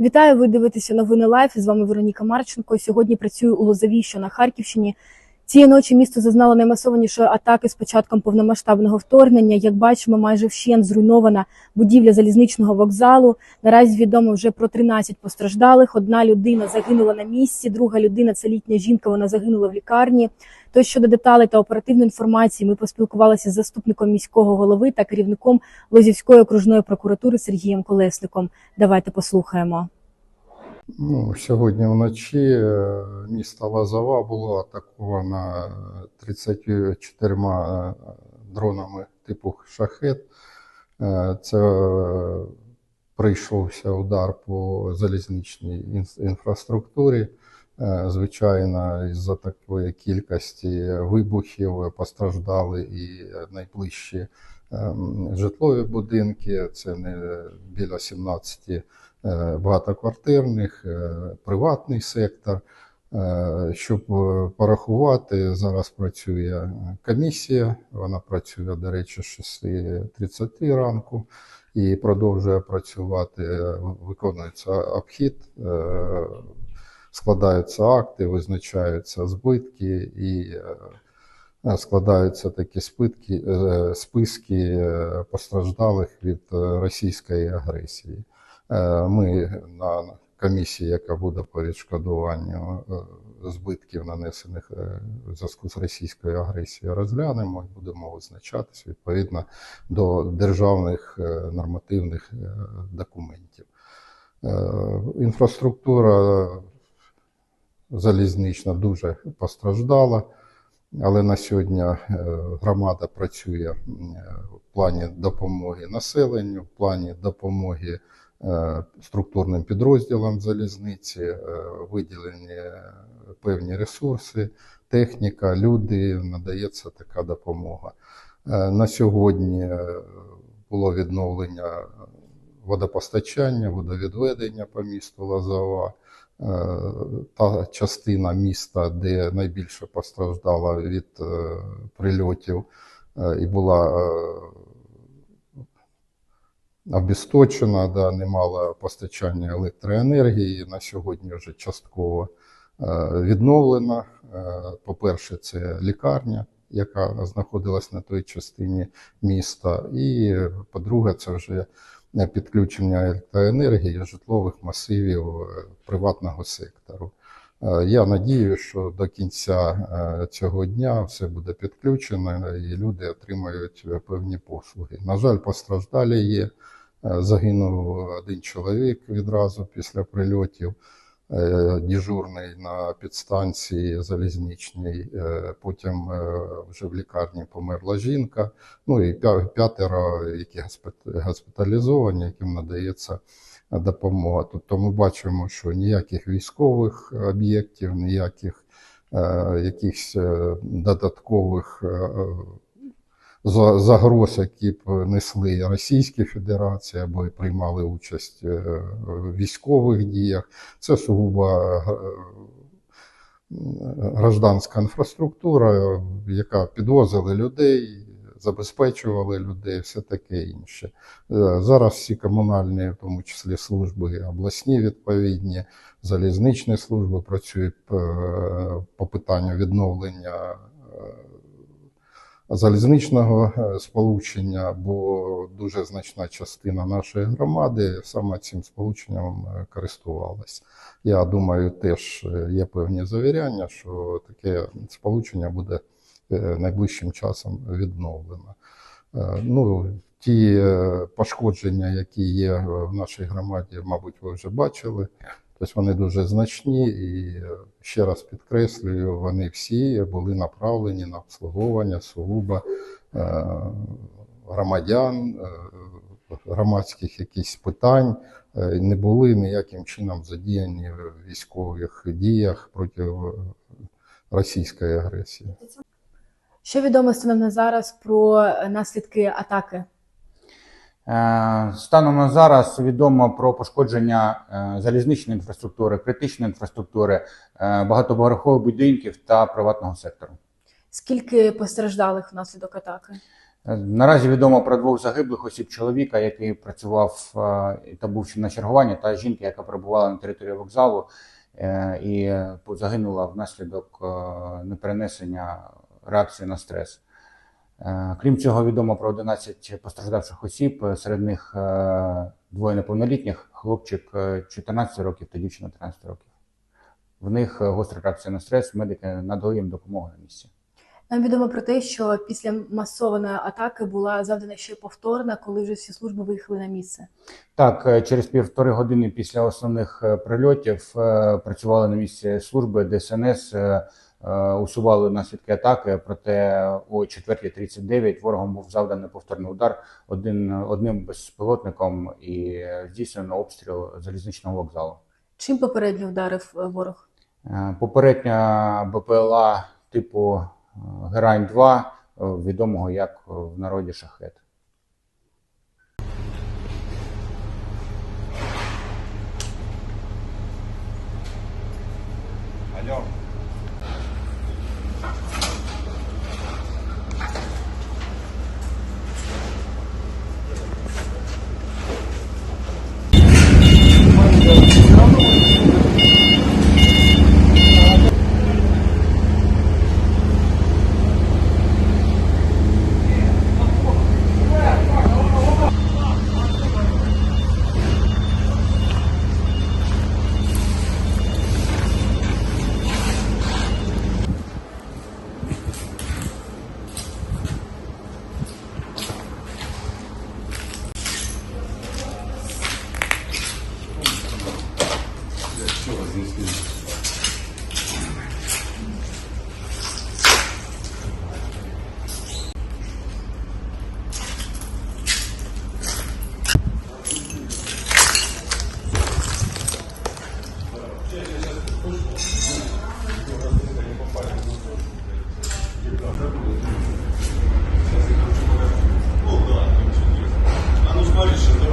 Вітаю, ви дивитеся новини Лайф. З вами Вероніка Марченко. Сьогодні працюю у Лозовій, що на Харківщині. Цієї ночі місто зазнало наймасованішої атаки з початком повномасштабного вторгнення. Як бачимо, майже вщент зруйнована будівля залізничного вокзалу. Наразі відомо вже про 13 постраждалих. Одна людина загинула на місці, друга людина це літня жінка. Вона загинула в лікарні. То щодо деталей та оперативної інформації, ми поспілкувалися з заступником міського голови та керівником Лозівської окружної прокуратури Сергієм Колесником. Давайте послухаємо. Ну, сьогодні вночі е, місто Лазова було атаковано 34 е, дронами типу шахет. Е, Це е, прийшовся удар по залізничній ін- інфраструктурі. Е, Звичайно, із-за такої кількості вибухів постраждали і найближчі житлові будинки. Це не біля 17 е, багатоквартирних, е, приватний сектор. Е, Щоб порахувати, зараз працює комісія. Вона працює, до речі, з 6.30 ранку і продовжує працювати. Виконується обхід, складаються акти, визначаються збитки і складаються такі спитки, е, списки е, постраждалих від е, російської агресії. Е, Ми на комісії, яка буде по відшкодуванню е, збитків, нанесених е, в зв'язку з російською агресією, розглянемо і будемо визначатись відповідно до державних е, нормативних е, документів. Е, Інфраструктура залізнична дуже постраждала. Але на сьогодні е, громада працює е, в плані допомоги населенню, в плані допомоги е, структурним підрозділам залізниці, виділені певні ресурси, техніка, люди, надається така допомога. На сьогодні було відновлення водопостачання, водовідведення по місту Лозова. Е, та частина міста, де найбільше постраждала від е, прильотів е, і була обісточена, да, не мала постачання електроенергії. На сьогодні вже частково відновлена. По-перше, це лікарня, яка знаходилась на той частині міста. І, по-друге, це вже підключення електроенергії житлових масивів е, приватного сектору. Е, Я надію, що до кінця е, цього дня все буде підключено і люди отримають певні послуги. На жаль, постраждалі є. Загинув один чоловік відразу після прильотів. Е, Дежурний на підстанції залізничній, е, потім е, вже в лікарні померла жінка. Ну і п'ятеро, які госпі- госпіталізовані, яким надається допомога. Тобто ми бачимо, що ніяких військових об'єктів, ніяких якихось додаткових загроз, які б несли Російська Федерація або приймали участь е, в військових діях. Це сугубо е, гражданська інфраструктура, яка підвозили людей, забезпечували людей, все таке інше. Е, Зараз всі комунальні, в тому числі служби, обласні відповідні, залізничні служби працюють по питанню відновлення залізничного е, сполучення, бо дуже значна частина нашої громади саме цим сполученням е, користувалась. Я думаю, теж е, є певні завіряння, що таке сполучення буде найближчим часом відновлено. Ну, ті пошкодження, які є в нашій громаді, мабуть, ви вже бачили. Тобто вони дуже значні, і ще раз підкреслюю, вони всі були направлені на обслуговування сугубо е, громадян, е, громадських якихось питань, е, не були ніяким чином задіяні в військових діях проти російської агресії. Що відомо станом на зараз про наслідки атаки? Е, Станом на зараз відомо про пошкодження е, залізничної інфраструктури, критичної інфраструктури, е, багатоповерхових будинків та приватного сектору. Скільки постраждалих внаслідок атаки? Наразі відомо про двох загиблих осіб чоловіка, який працював та був на чергуванні, та жінки, яка перебувала на території вокзалу і загинула внаслідок неперенесення реакції на стрес. Е, Крім цього, відомо про 11 постраждавших осіб, е, серед них е, двоє неповнолітніх, хлопчик е, 14 років та дівчина 13 років. В них гостра реакція на стрес, медики надали їм допомогу на місці. Нам відомо про те, що після масованої атаки була завдана ще повторна, коли вже всі служби виїхали на місце. Так, через півтори години після основних прильотів працювали на місці служби ДСНС, усували наслідки атаки. Проте о 4.39 ворогом був завданий повторний удар один, одним безпілотником і е, здійснено обстріл залізничного вокзалу. Чим попередньо вдарив е, ворог? Е, Попередня БПЛА типу е, Герань 2 е, відомого як в народі шахет. Алло. Senhor Jesus.